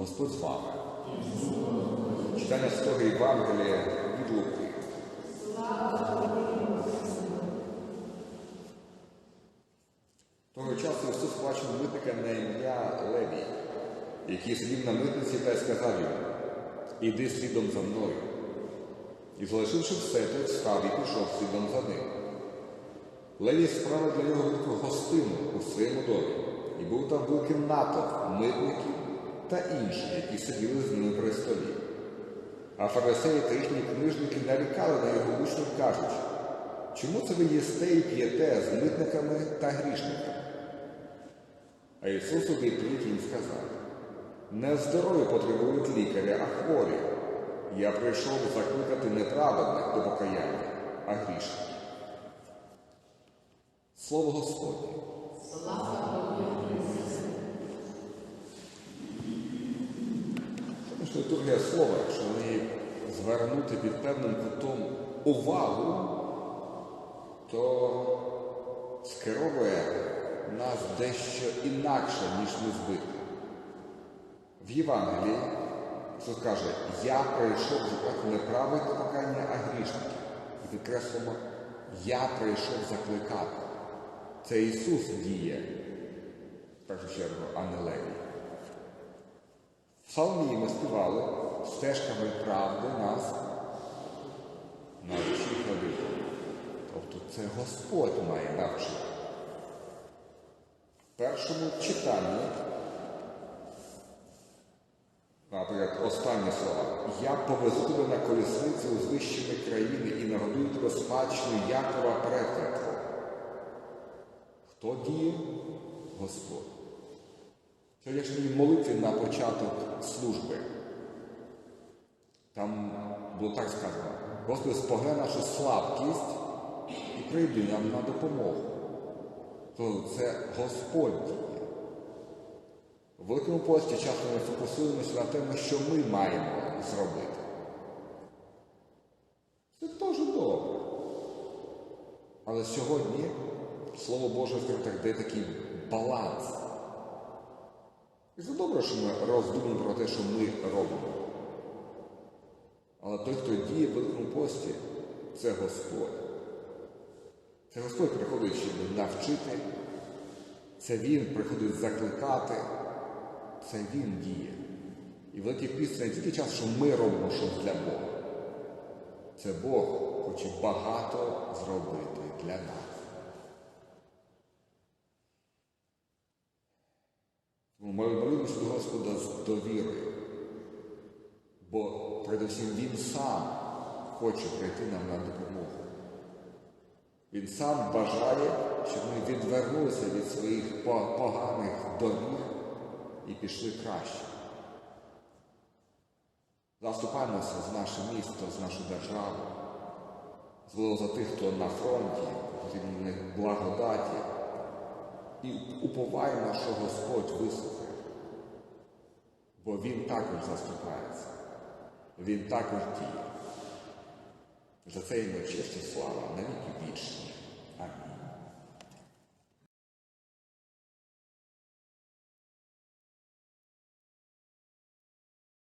Господь з вами. Читання Святого Євангелія від Луки. Того часу Ісус бачив митника на ім'я Левій, який сидів на митниці та й сказав йому, іди слідом за мною. І залишивши все, той встав і пішов слідом за ним. Левій справив для нього велику гостину у своєму домі, і був там великий натовп митників та інші, які сиділи з ними при столі. А фарисеї та їхні книжники нарікали на його учнів, кажучи, чому це ви їсте і п'єте з митниками та грішниками? А Ісус у відповідь їм сказав, не здорові потребують лікаря, а хворі. Я прийшов закликати не праведних до покаяння, а грішників. Слово Господнє. Тому літургія слова, якщо звернути під певним кутом увагу, то скеровує нас дещо інакше, ніж ми звикли. В Євангелії Ісус каже, я прийшов закликати не праведне покаяння, а грішників. І підкреслимо, я прийшов закликати. Це Ісус діє, в першу чергу, а не Левій. В Псалмі ми співали стежками правди нас навчи ходити. Тобто це Господь має навчити. В першому читанні, наприклад, останні слова. Я повезу тебе на колісниці у звищені країни і нагодую тебе смачно Якова перекритку. Хто діє? Господь. Сьогоднішній молитві на початок служби. Там було так сказано, Господи, спогле нашу слабкість і прийди нам на допомогу. То це Господь діє. У Великому пості часто ми фокусуємося на тому, що ми маємо зробити. Це теж добре. Але сьогодні Слово Боже, скажімо так, дає такий баланс. І це добре, що ми роздумуємо про те, що ми робимо. Але той, хто діє в Великому пості, це Господь. Це Господь приходить, щоб навчити, це Він приходить закликати, це Він діє. І Великий піст це не тільки час, що ми робимо щось для Бога. Це Бог хоче багато зробити для нас. Тому ми молимося до Господа з довірою, бо передусім Він сам хоче прийти нам на допомогу. Він сам бажає, щоб ми відвернулися від своїх поганих доріг і пішли краще. Заступаємося з наше місто, з нашу державу, звело за тих, хто на фронті, них благодаті. І уповаємо, що Господь вислухає. Бо Він також заступається, Він також діє. За це йому честь слава навіки вічні. Амінь.